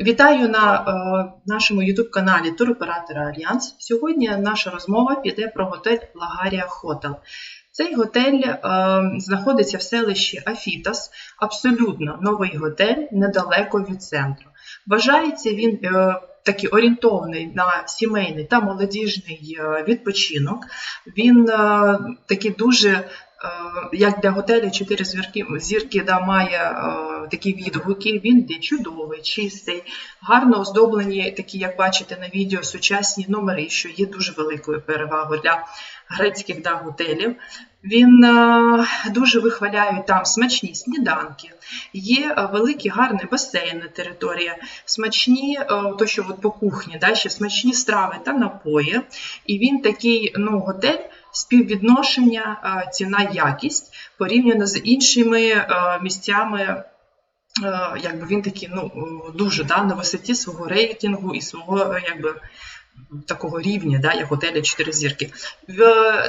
Вітаю на е, нашому youtube каналі Туроператора Альянс. Сьогодні наша розмова піде про готель Лагарія Хотел. Цей готель е, знаходиться в селищі Афітас, абсолютно новий готель недалеко від центру. Вважається він е, такий орієнтований на сімейний та молодіжний відпочинок. Він такий дуже як для готелю 4 зірки, зірки да, має е, такі відгуки, він є чудовий, чистий, гарно оздоблені, такі, як бачите на відео, сучасні номери, що є дуже великою перевагою для грецьких да, готелів. Він е, дуже вихваляє там смачні сніданки, є е, великий гарний басейн на території, смачні, е, то що от по кухні, да, ще смачні страви та напої. І він такий ну, готель співвідношення е, ціна-якість порівняно з іншими е, місцями. е, Якби він такий ну дуже да, на висоті свого рейтингу і свого якби такого рівня, да, як готелі 4 зірки. В,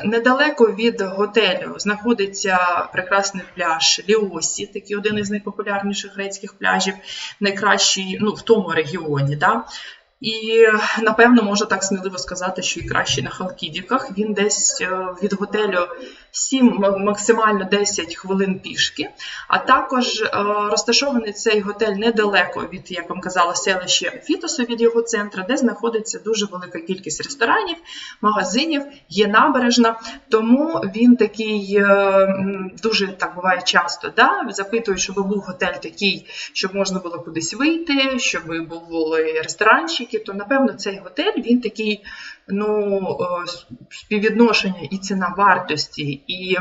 недалеко від готелю знаходиться прекрасний пляж Ліосі, такий один із найпопулярніших грецьких пляжів, найкращий ну, в тому регіоні. Да. І напевно можу так сміливо сказати, що і краще на Халкідіках. Він десь е, від готелю 7, максимально 10 хвилин пішки. А також е, розташований цей готель недалеко від, як вам казала, селища Фітосу від його центру, де знаходиться дуже велика кількість ресторанів, магазинів, є набережна. Тому він такий е, дуже так буває часто. Да? Запитують, щоб був готель такий, щоб можна було кудись вийти, щоб були ресторанчики. То напевно цей готель він такий, ну е, співвідношення і ціна вартості, і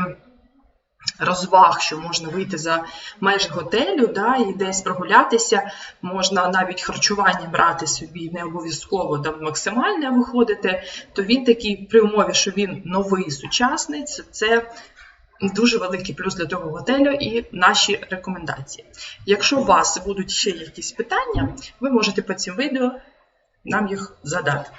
розваг, що можна вийти за межі готелю, да, і десь прогулятися, можна навіть харчування брати собі, не обов'язково там максимальне виходити, то він такий при умові, що він новий, сучасний, це дуже великий плюс для того готелю і наші рекомендації. Якщо у вас будуть ще якісь питання, ви можете по цим відео нам їх задати.